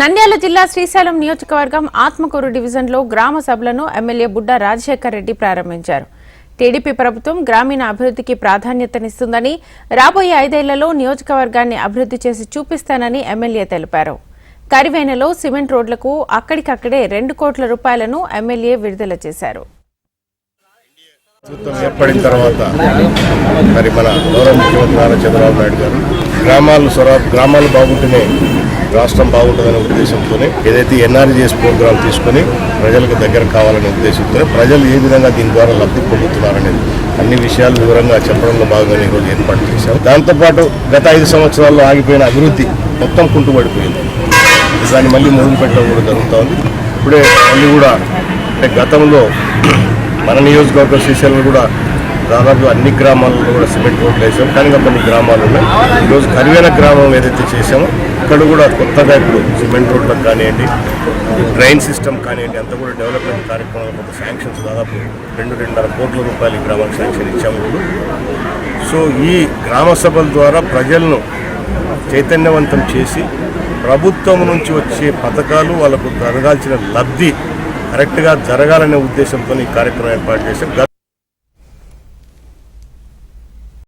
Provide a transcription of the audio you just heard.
నంద్యాల జిల్లా శ్రీశైలం నియోజకవర్గం ఆత్మకూరు డివిజన్లో గ్రామ సభలను ఎమ్మెల్యే బుడ్డ రాజశేఖర్ రెడ్డి ప్రారంభించారు. టీడీపీ ప్రభుత్వం గ్రామీణ అభివృద్ధికి ప్రాధాన్యతనిస్తుందని రాబోయే ఐదేళ్ళలో నియోజకవర్గాన్ని అభివృద్ధి చేసి చూపిస్తానని ఎమ్మెల్యే తెలిపారు. కరివేనలో సిమెంట్ రోడ్లకు అక్కడికక్కడే రెండు కోట్ల రూపాయలను ఎమ్మెల్యే విడుదల చేశారు. ప్రభుత్వం ఏర్పడిన తర్వాత మరి మన గౌరవ ముఖ్యమంత్రి నారా చంద్రబాబు నాయుడు గారు గ్రామాలు స్వర గ్రామాలు బాగుంటేనే రాష్ట్రం బాగుంటుందనే ఉద్దేశంతో ఏదైతే ఎన్ఆర్జీఎస్ ప్రోగ్రాం తీసుకొని ప్రజలకు దగ్గర కావాలనే ఉద్దేశంతో ప్రజలు ఏ విధంగా దీని ద్వారా లబ్ధి పొందుతున్నారనేది అన్ని విషయాలు వివరంగా చెప్పడంలో భాగంగా ఈరోజు ఏర్పాటు చేశాం. దాంతోపాటు గత ఐదు సంవత్సరాల్లో ఆగిపోయిన అభివృద్ధి మొత్తం కుంటుపడిపోయింది దాన్ని మళ్ళీ మొదలు పెట్టడం కూడా జరుగుతూ ఉంది ఇప్పుడే మళ్ళీ కూడా అంటే గతంలో మన నియోజకవర్గ శ్రీశైలం కూడా దాదాపు అన్ని గ్రామాలలో కూడా సిమెంట్ రోడ్లు వేసాం. కానీ కొన్ని గ్రామాలు ఉన్నాయి. ఈరోజు కరివేన గ్రామం ఏదైతే చేసామో అక్కడ కూడా కొత్తగా ఇప్పుడు సిమెంట్ రోడ్లకు కానివ్వండి డ్రైన్ సిస్టమ్ కానివ్వండి అంతా కూడా డెవలప్మెంట్ కార్యక్రమాలు ఒక శాంక్షన్స్ దాదాపు రెండు రెండున్నర కోట్ల రూపాయలు ఈ గ్రామానికి శాంక్షన్ ఇచ్చాము. సో ఈ గ్రామ సభల ద్వారా ప్రజలను చైతన్యవంతం చేసి ప్రభుత్వం నుంచి వచ్చే పథకాలు వాళ్ళకు జరగాల్సిన లబ్ధి కరెక్ట్గా జరగాలనే ఉద్దేశంతో ఈ కార్యక్రమం ఏర్పాటు చేశాం